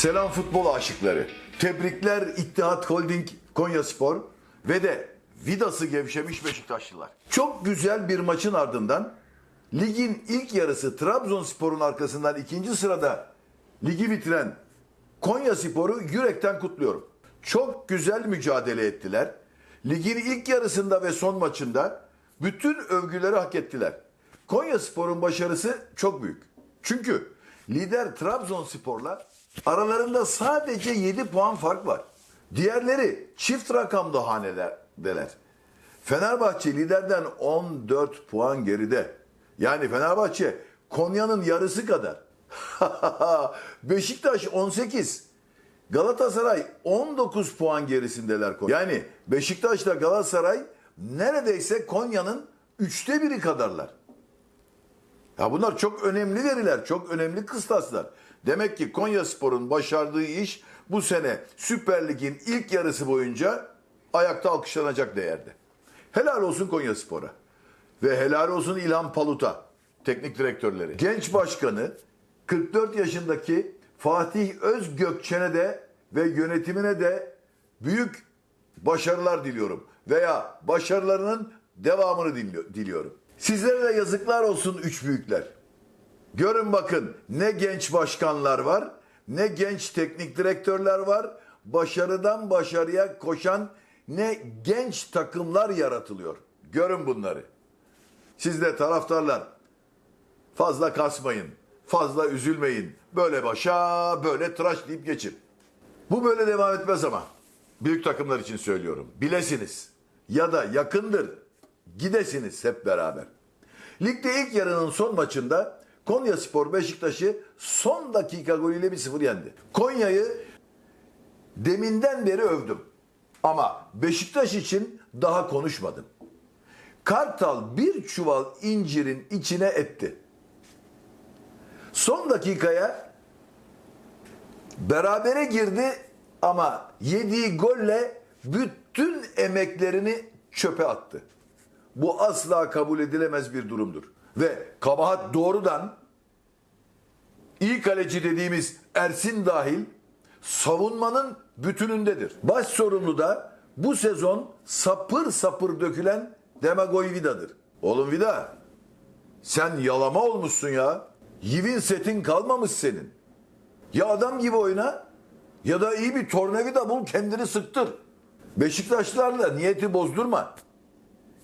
Selam futbol aşıkları. Tebrikler İttihat Holding Konya Spor ve de vidası gevşemiş Beşiktaşlılar. Çok güzel bir maçın ardından ligin ilk yarısı Trabzonspor'un arkasından ikinci sırada ligi bitiren Konya Spor'u yürekten kutluyorum. Çok güzel mücadele ettiler. Ligin ilk yarısında ve son maçında bütün övgüleri hak ettiler. Konya Spor'un başarısı çok büyük. Çünkü lider Trabzonspor'la aralarında sadece 7 puan fark var. Diğerleri çift rakamlı hanelerdeler. Fenerbahçe liderden 14 puan geride. Yani Fenerbahçe Konya'nın yarısı kadar. Beşiktaş 18. Galatasaray 19 puan gerisindeler. Yani Beşiktaş'la Galatasaray neredeyse Konya'nın üçte biri kadarlar. Ya bunlar çok önemli veriler, çok önemli kıstaslar. Demek ki Konya Spor'un başardığı iş bu sene Süper Lig'in ilk yarısı boyunca ayakta alkışlanacak değerde. Helal olsun Konya Spor'a. Ve helal olsun İlhan Palut'a, teknik direktörleri. Genç başkanı 44 yaşındaki Fatih Özgökçen'e de ve yönetimine de büyük başarılar diliyorum. Veya başarılarının devamını diliyorum. Sizlere de yazıklar olsun üç büyükler. Görün bakın ne genç başkanlar var, ne genç teknik direktörler var, başarıdan başarıya koşan ne genç takımlar yaratılıyor. Görün bunları. Siz de taraftarlar fazla kasmayın, fazla üzülmeyin. Böyle başa, böyle tıraş deyip geçin. Bu böyle devam etmez ama. Büyük takımlar için söylüyorum. Bilesiniz. Ya da yakındır. Gidesiniz hep beraber. Ligde ilk yarının son maçında Konya Spor Beşiktaş'ı son dakika golüyle 1-0 yendi. Konya'yı deminden beri övdüm. Ama Beşiktaş için daha konuşmadım. Kartal bir çuval incirin içine etti. Son dakikaya berabere girdi ama yediği golle bütün emeklerini çöpe attı. Bu asla kabul edilemez bir durumdur. Ve kabahat doğrudan iyi kaleci dediğimiz Ersin dahil savunmanın bütünündedir. Baş sorumlu da bu sezon sapır sapır dökülen Demagoy Vida'dır. Oğlum Vida sen yalama olmuşsun ya. Yivin setin kalmamış senin. Ya adam gibi oyna ya da iyi bir tornavida bul kendini sıktır. Beşiktaşlarla niyeti bozdurma.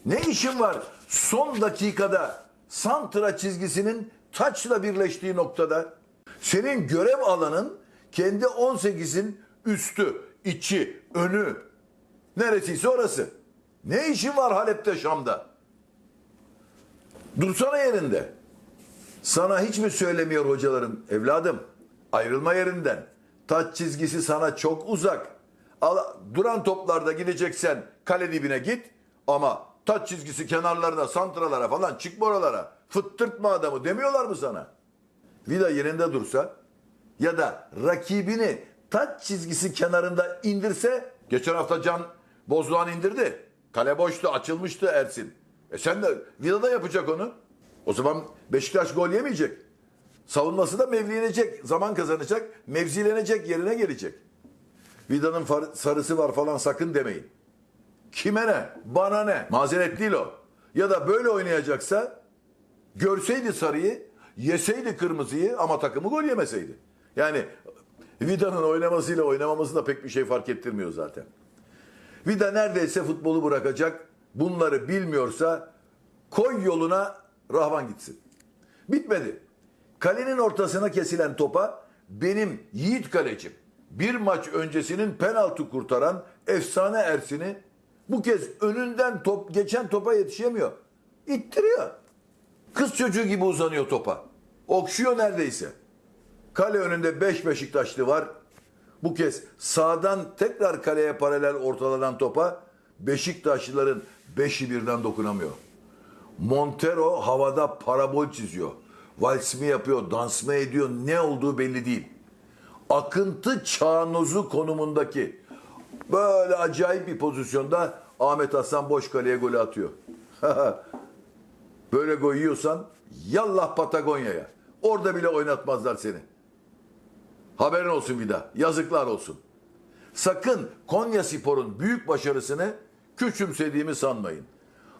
Ne işin var son dakikada santra çizgisinin taçla birleştiği noktada? Senin görev alanın kendi 18'in üstü, içi, önü. Neresiyse orası. Ne işin var Halep'te Şam'da? Dursana yerinde. Sana hiç mi söylemiyor hocalarım? Evladım ayrılma yerinden. Taç çizgisi sana çok uzak. Duran toplarda gideceksen kale dibine git. Ama taç çizgisi kenarlarına, santralara falan çıkma oralara. Fıttırtma adamı demiyorlar mı sana? Vida yerinde dursa ya da rakibini taç çizgisi kenarında indirse geçen hafta Can Bozdoğan indirdi. Kale boştu, açılmıştı Ersin. E sen de Vida da yapacak onu. O zaman Beşiktaş gol yemeyecek. Savunması da mevlilenecek, zaman kazanacak, mevzilenecek, yerine gelecek. Vida'nın sarısı var falan sakın demeyin. Kime ne? Bana ne? Mazeret değil o. Ya da böyle oynayacaksa görseydi sarıyı, yeseydi kırmızıyı ama takımı gol yemeseydi. Yani Vida'nın oynamasıyla oynamaması da pek bir şey fark ettirmiyor zaten. Vida neredeyse futbolu bırakacak. Bunları bilmiyorsa koy yoluna Rahvan gitsin. Bitmedi. Kalenin ortasına kesilen topa benim yiğit kalecim bir maç öncesinin penaltı kurtaran efsane Ersin'i bu kez önünden top geçen topa yetişemiyor. İttiriyor. Kız çocuğu gibi uzanıyor topa. Okşuyor neredeyse. Kale önünde 5 Beşiktaşlı var. Bu kez sağdan tekrar kaleye paralel ortalanan topa Beşiktaşlıların 5'i birden dokunamıyor. Montero havada parabol çiziyor. Vals mi yapıyor, dans mı ediyor ne olduğu belli değil. Akıntı çağnozu konumundaki böyle acayip bir pozisyonda Ahmet Hasan boş kaleye golü atıyor. böyle gol yiyorsan yallah Patagonya'ya. Orada bile oynatmazlar seni. Haberin olsun Vida. Yazıklar olsun. Sakın Konya Spor'un büyük başarısını küçümsediğimi sanmayın.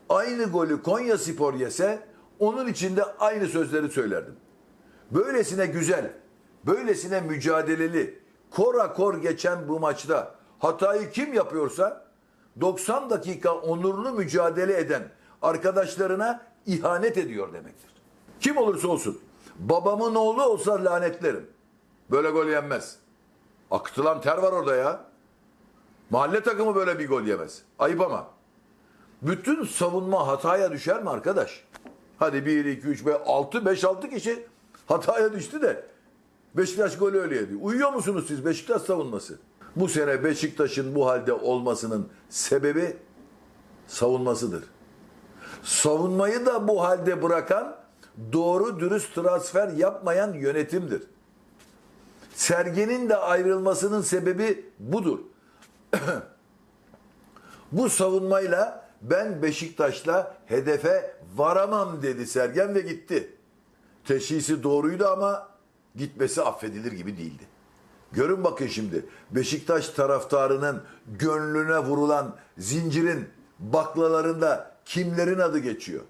Aynı golü Konya Spor yese onun içinde aynı sözleri söylerdim. Böylesine güzel, böylesine mücadeleli, kora kor geçen bu maçta hatayı kim yapıyorsa 90 dakika onurlu mücadele eden arkadaşlarına ihanet ediyor demektir. Kim olursa olsun. Babamın oğlu olsa lanetlerim. Böyle gol yenmez. Akıtılan ter var orada ya. Mahalle takımı böyle bir gol yemez. Ayıp ama. Bütün savunma hataya düşer mi arkadaş? Hadi 1, 2, 3, 5, 6, 5, 6 kişi hataya düştü de Beşiktaş golü öyle yedi. Uyuyor musunuz siz Beşiktaş savunması? Bu sene Beşiktaş'ın bu halde olmasının sebebi savunmasıdır. Savunmayı da bu halde bırakan doğru dürüst transfer yapmayan yönetimdir. Sergenin de ayrılmasının sebebi budur. Bu savunmayla ben Beşiktaş'la hedefe varamam dedi Sergen ve gitti. Teşhisi doğruydu ama gitmesi affedilir gibi değildi. Görün bakın şimdi Beşiktaş taraftarının gönlüne vurulan zincirin baklalarında kimlerin adı geçiyor?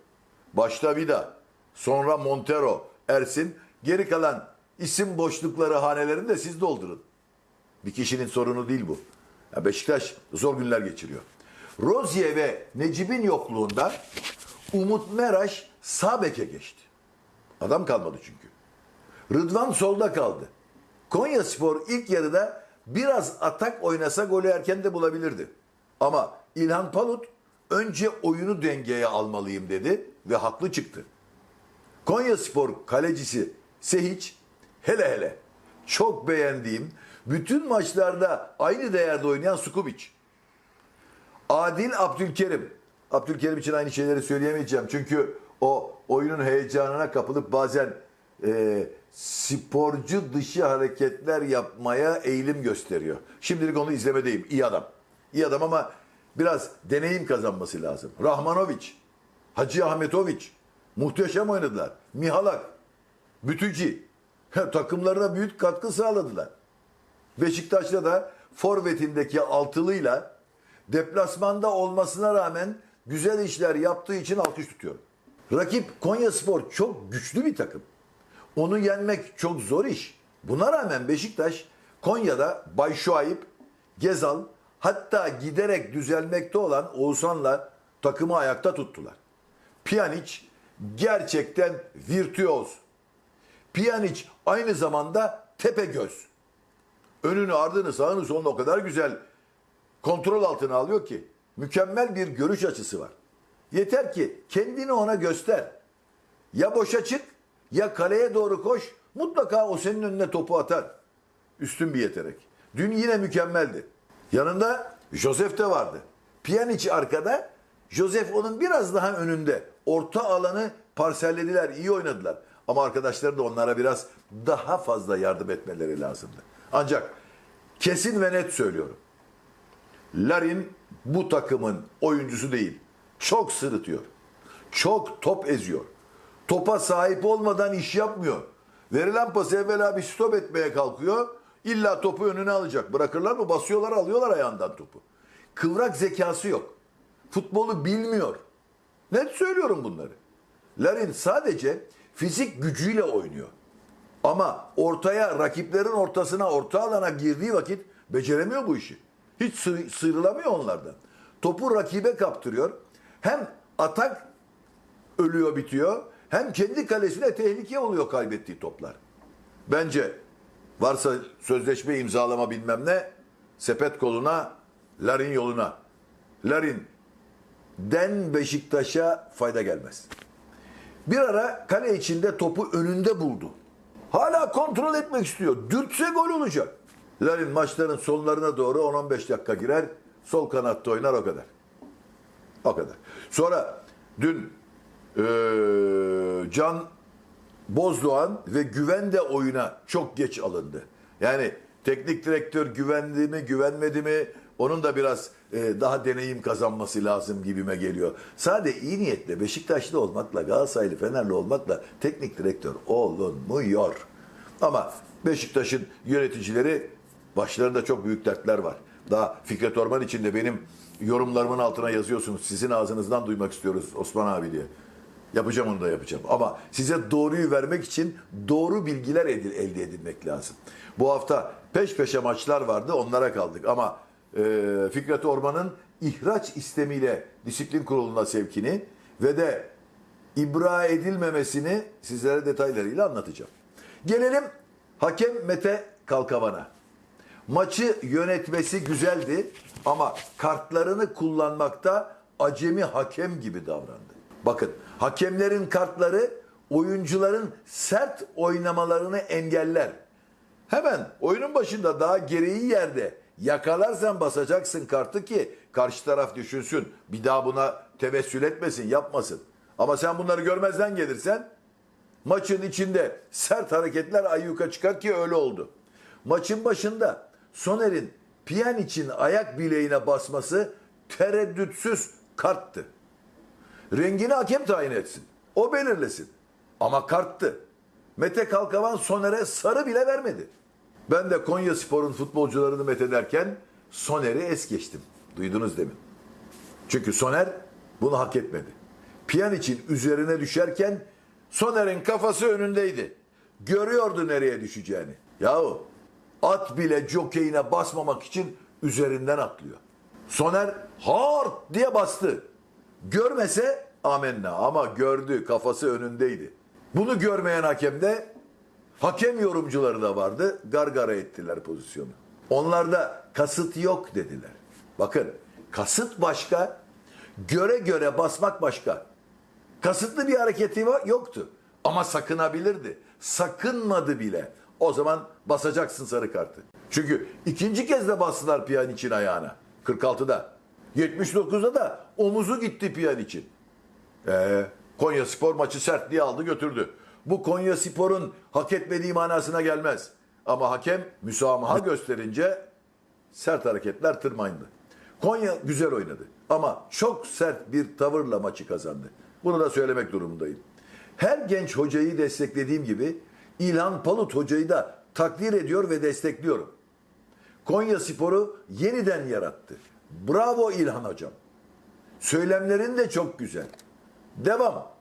Başta Vida, sonra Montero, Ersin, geri kalan isim boşlukları hanelerini de siz doldurun. Bir kişinin sorunu değil bu. Ya Beşiktaş zor günler geçiriyor. Rozier ve Necip'in yokluğunda Umut Meraş sağ beke geçti. Adam kalmadı çünkü. Rıdvan solda kaldı. Konya Spor ilk yarıda biraz atak oynasa golü erken de bulabilirdi. Ama İlhan Palut önce oyunu dengeye almalıyım dedi ve haklı çıktı. Konya Spor kalecisi Sehiç hele hele çok beğendiğim bütün maçlarda aynı değerde oynayan Skubic. Adil Abdülkerim. Abdülkerim için aynı şeyleri söyleyemeyeceğim. Çünkü o oyunun heyecanına kapılıp bazen e, sporcu dışı hareketler yapmaya eğilim gösteriyor. Şimdilik onu izlemedeyim. İyi adam. İyi adam ama biraz deneyim kazanması lazım. Rahmanovic, Hacı Ahmetovic muhteşem oynadılar. Mihalak, Bütüci takımlarına büyük katkı sağladılar. Beşiktaş'ta da forvetindeki altılıyla deplasmanda olmasına rağmen güzel işler yaptığı için alkış tutuyorum. Rakip Konya Spor çok güçlü bir takım. Onu yenmek çok zor iş. Buna rağmen Beşiktaş Konya'da Bay Şuayb, Gezal hatta giderek düzelmekte olan Oğuzhan'la takımı ayakta tuttular. Pjanic gerçekten virtüöz. Pjanic aynı zamanda tepe göz. Önünü, ardını, sağını, solunu o kadar güzel kontrol altına alıyor ki mükemmel bir görüş açısı var. Yeter ki kendini ona göster. Ya boşa çık ya kaleye doğru koş. Mutlaka o senin önüne topu atar. Üstün bir yetenek. Dün yine mükemmeldi. Yanında Josef de vardı. Pjanic arkada, Josef onun biraz daha önünde. Orta alanı parsellediler, iyi oynadılar. Ama arkadaşları da onlara biraz daha fazla yardım etmeleri lazımdı. Ancak kesin ve net söylüyorum. Larin bu takımın oyuncusu değil. Çok sırıtıyor. Çok top eziyor. Topa sahip olmadan iş yapmıyor. Verilen pası evvela bir stop etmeye kalkıyor. İlla topu önüne alacak. Bırakırlar mı? Basıyorlar alıyorlar ayağından topu. Kıvrak zekası yok. Futbolu bilmiyor. Net söylüyorum bunları. Larin sadece fizik gücüyle oynuyor. Ama ortaya, rakiplerin ortasına, orta alana girdiği vakit beceremiyor bu işi. Hiç sı- sıyrılamıyor onlardan. Topu rakibe kaptırıyor. Hem atak ölüyor bitiyor hem kendi kalesine tehlike oluyor kaybettiği toplar. Bence varsa sözleşme imzalama bilmem ne sepet koluna Larin yoluna. Larin den Beşiktaş'a fayda gelmez. Bir ara kale içinde topu önünde buldu. Hala kontrol etmek istiyor. Dürtse gol olacak. Larin maçların sonlarına doğru 10-15 dakika girer. Sol kanatta oynar o kadar. O kadar. Sonra dün eee, Can Bozdoğan ve Güven de oyuna çok geç alındı. Yani teknik direktör güvendi mi güvenmedi mi onun da biraz e, daha deneyim kazanması lazım gibime geliyor. Sadece iyi niyetle Beşiktaşlı olmakla Galatasaraylı Fenerli olmakla teknik direktör olunmuyor. Ama Beşiktaş'ın yöneticileri başlarında çok büyük dertler var. Daha Fikret Orman için benim yorumlarımın altına yazıyorsunuz. Sizin ağzınızdan duymak istiyoruz Osman abi diye. Yapacağım onu da yapacağım. Ama size doğruyu vermek için doğru bilgiler elde edilmek lazım. Bu hafta peş peşe maçlar vardı onlara kaldık. Ama e, Fikret Orman'ın ihraç istemiyle disiplin kuruluna sevkini ve de ibra edilmemesini sizlere detaylarıyla anlatacağım. Gelelim hakem Mete Kalkavan'a. Maçı yönetmesi güzeldi ama kartlarını kullanmakta acemi hakem gibi davrandı. Bakın hakemlerin kartları oyuncuların sert oynamalarını engeller. Hemen oyunun başında daha gereği yerde yakalarsan basacaksın kartı ki karşı taraf düşünsün. Bir daha buna tevessül etmesin, yapmasın. Ama sen bunları görmezden gelirsen maçın içinde sert hareketler ayyuka çıkar ki öyle oldu. Maçın başında Soner'in Pjanic'in ayak bileğine basması tereddütsüz karttı. Rengini hakem tayin etsin. O belirlesin. Ama karttı. Mete Kalkavan Soner'e sarı bile vermedi. Ben de Konya Spor'un futbolcularını methederken Soner'i es geçtim. Duydunuz demin. Çünkü Soner bunu hak etmedi. Pjanic'in üzerine düşerken Soner'in kafası önündeydi. Görüyordu nereye düşeceğini. Yahu at bile jokeyine basmamak için üzerinden atlıyor. Soner hard diye bastı. Görmese amenna ama gördü kafası önündeydi. Bunu görmeyen hakem de hakem yorumcuları da vardı. Gargara ettiler pozisyonu. Onlarda kasıt yok dediler. Bakın kasıt başka, göre göre basmak başka. Kasıtlı bir hareketi yoktu. Ama sakınabilirdi. Sakınmadı bile. O zaman basacaksın sarı kartı. Çünkü ikinci kez de bastılar Pjanic'in ayağına. 46'da. 79'da da omuzu gitti Pjanic'in. Ee, Konya Spor maçı sertliği aldı götürdü. Bu Konya Spor'un hak etmediği manasına gelmez. Ama hakem müsamaha gösterince sert hareketler tırmandı. Konya güzel oynadı ama çok sert bir tavırla maçı kazandı. Bunu da söylemek durumundayım. Her genç hocayı desteklediğim gibi İlhan Palut hocayı da takdir ediyor ve destekliyorum. Konya Spor'u yeniden yarattı. Bravo İlhan hocam. Söylemlerin de çok güzel. Devam.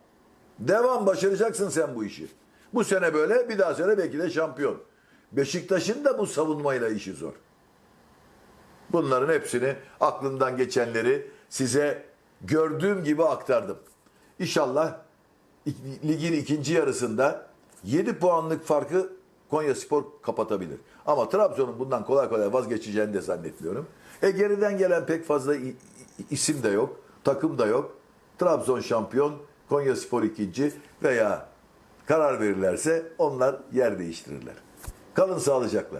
Devam başaracaksın sen bu işi. Bu sene böyle bir daha sene belki de şampiyon. Beşiktaş'ın da bu savunmayla işi zor. Bunların hepsini aklımdan geçenleri size gördüğüm gibi aktardım. İnşallah ligin ikinci yarısında 7 puanlık farkı Konya Spor kapatabilir. Ama Trabzon'un bundan kolay kolay vazgeçeceğini de zannetmiyorum. E geriden gelen pek fazla isim de yok, takım da yok. Trabzon şampiyon, Konya Spor ikinci veya karar verirlerse onlar yer değiştirirler. Kalın sağlıcakla.